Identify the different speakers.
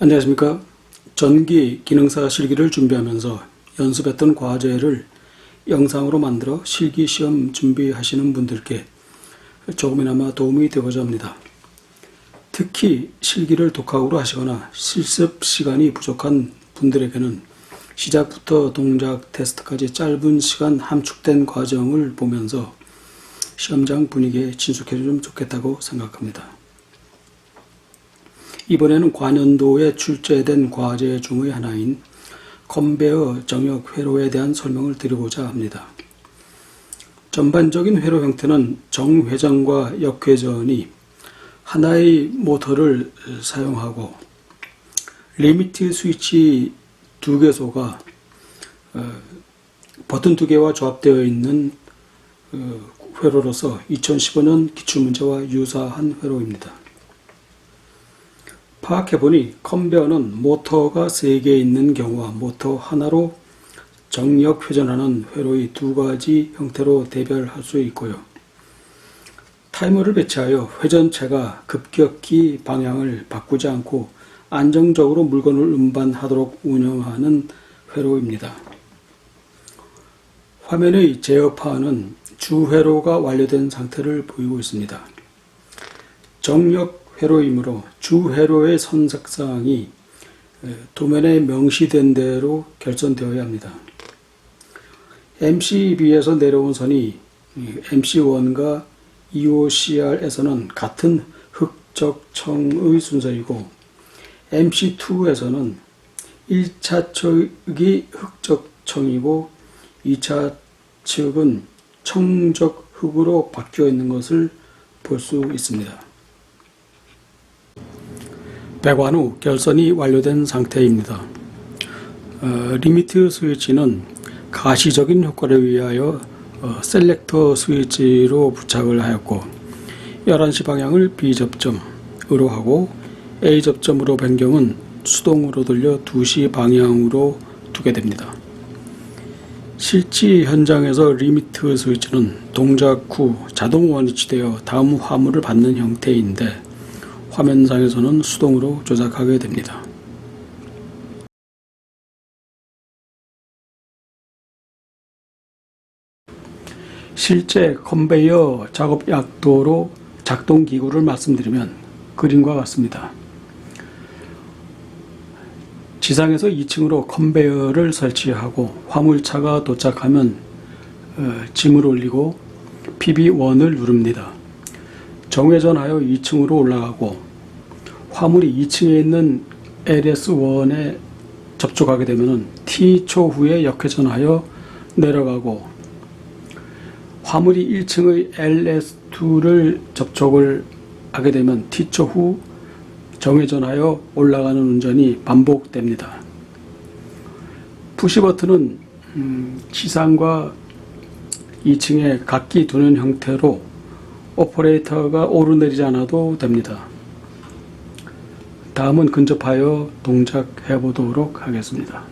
Speaker 1: 안녕하십니까. 전기 기능사 실기를 준비하면서 연습했던 과제를 영상으로 만들어 실기 시험 준비하시는 분들께 조금이나마 도움이 되고자 합니다. 특히 실기를 독학으로 하시거나 실습 시간이 부족한 분들에게는 시작부터 동작 테스트까지 짧은 시간 함축된 과정을 보면서 시험장 분위기에 친숙해지면 좋겠다고 생각합니다. 이번에는 관연도에 출제된 과제 중의 하나인 컨베어 정역 회로에 대한 설명을 드리고자 합니다. 전반적인 회로 형태는 정회전과 역회전이 하나의 모터를 사용하고 리미트 스위치 두 개소가 어, 버튼 두 개와 조합되어 있는 어, 회로로서 2015년 기출문제와 유사한 회로입니다. 파악해보니 컨베어는 모터가 3개 있는 경우와 모터 하나로 정력 회전하는 회로의 두 가지 형태로 대별할 수 있고요. 타이머를 배치하여 회전체가 급격히 방향을 바꾸지 않고 안정적으로 물건을 운반하도록 운영하는 회로입니다. 화면의 제어파는 주회로가 완료된 상태를 보이고 있습니다. 정력 회로이므로 주회로의 선색사항이 도면에 명시된 대로 결선되어야 합니다. MCB에서 내려온 선이 MC1과 EOCR에서는 같은 흑적청의 순서이고 MC2에서는 1차 측이 흑적청이고 2차 측은 청적 흑으로 바뀌어 있는 것을 볼 수 있습니다. 배관 후 결선이 완료된 상태입니다. 어, 리미트 스위치는 가시적인 효과를 위하여 어, 셀렉터 스위치로 부착을 하였고 11시 방향을 B 접점으로 하고 A 접점으로 변경은 수동으로 돌려 2시 방향으로 두게 됩니다. 실제 현장에서 리미트 스위치는 동작 후 자동 원위치되어 다음 화물을 받는 형태인데 화면상에서는 수동으로 조작하게 됩니다. 실제 컨베이어 작업 약도로 작동 기구를 말씀드리면 그림과 같습니다. 지상에서 2층으로 컨베이어를 설치하고 화물차가 도착하면 어, 짐을 올리고 PB1을 누릅니다. 정회전하여 2층으로 올라가고 화물이 2층에 있는 LS1에 접촉하게 되면 T초 후에 역회전하여 내려가고 화물이 1층의 LS2를 접촉을 하게 되면 T초 후 정회전하여 올라가는 운전이 반복됩니다. 푸시 버튼은 음, 지상과 2층에 각기 두는 형태로 오퍼레이터가 오르내리지 않아도 됩니다. 다음은 근접하여 동작해 보도록 하겠습니다.